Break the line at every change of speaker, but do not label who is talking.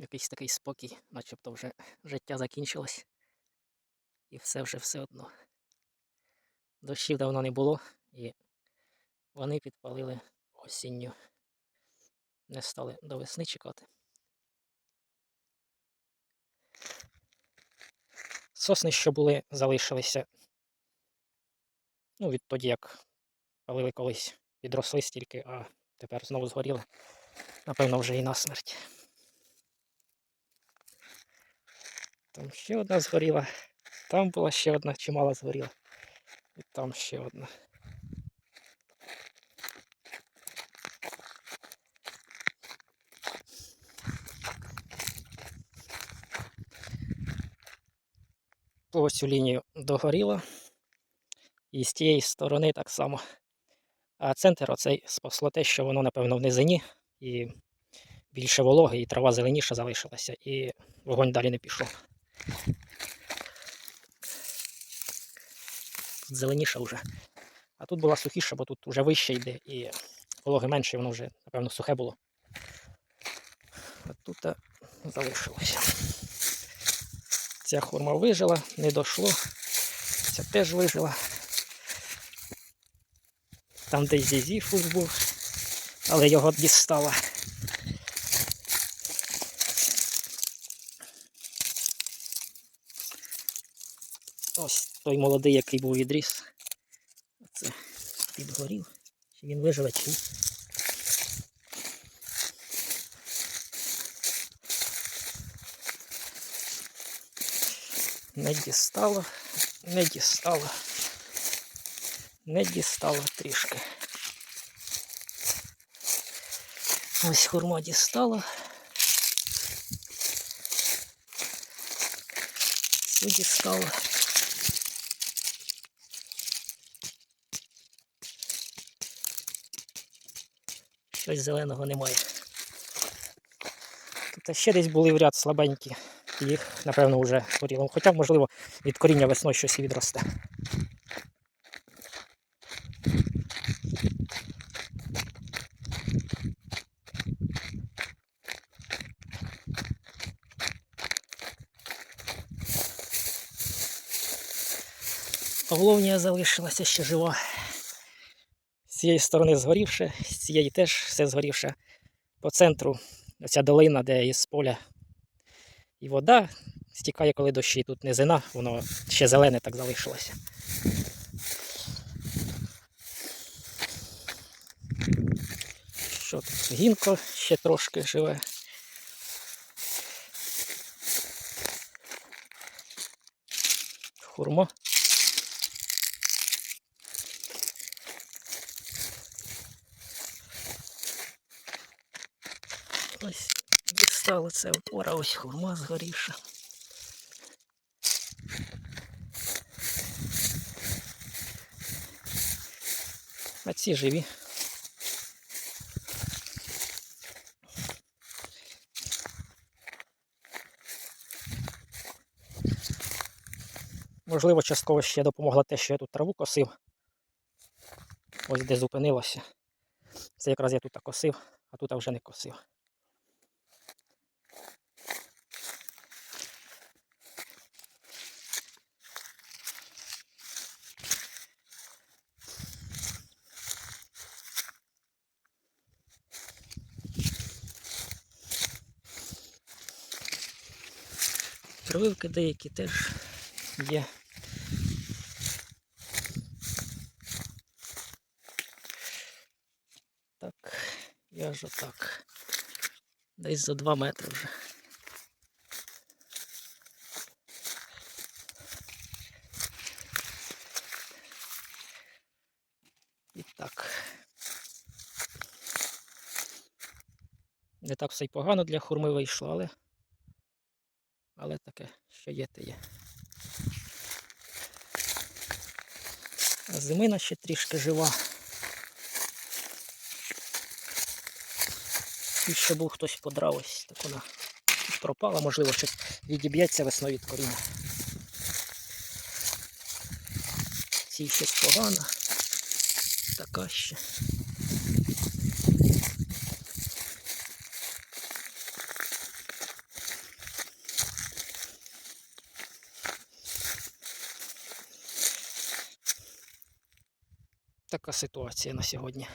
Якийсь такий спокій, начебто вже життя закінчилось. І все вже все одно. Дощів давно не було, і вони підпалили осінню. Не стали до весни чекати. Сосни, що були, залишилися. Ну, відтоді, як палили колись, підросли стільки, а тепер знову згоріли. Напевно, вже і насмерть. Там ще одна згоріла. Там була ще одна чимала згоріла. І там ще одна. Ось цю лінію догоріло. І з тієї сторони так само. А центр оцей спасло те, що воно, напевно, в низині і більше вологи, і трава зеленіша залишилася, і вогонь далі не пішов. Тут зеленіша вже. А тут була сухіша, бо тут вже вище йде і вологи менше, і воно вже, напевно, сухе було. А тут залишилося. Ця хурма вижила, не дійшло. Ця теж вижила. Там десь зізіфус був, але його дістала. Ось той молодий, який був відріс. Оце підгорів. Чи він виживе, чи ні. Не дістало, не дістало. Не дістало трішки. Ось хурма дістала. Цю дістала. Щось зеленого немає. Тут ще десь були в ряд слабенькі. Їх, напевно, вже горіло. Хоча, можливо, від коріння весною щось і відросте. Головня залишилася ще жива. З цієї сторони згорівше, з цієї теж все згорівше. По центру оця долина, де із поля і вода стікає, коли дощі. Тут низина, воно ще зелене так залишилося. Що тут? Гінко ще трошки живе. Хурма. Ось дістало це опора, ось хурма згорівша. А ці живі. Можливо, частково ще допомогло те, що я тут траву косив. Ось де зупинилося. Це якраз я тут косив, а тут вже не косив. Прививки деякі теж є. Так, я ж отак. Десь за 2 метри вже. І так. Не так все й погано для хурми вийшло, але але таке, що є, те є. Зимина ще трішки жива. І ще був хтось подрав так вона пропала, можливо, щось відіб'ється весною від коріння. Цій щось погано. Така ще. Така ситуація на сьогодні.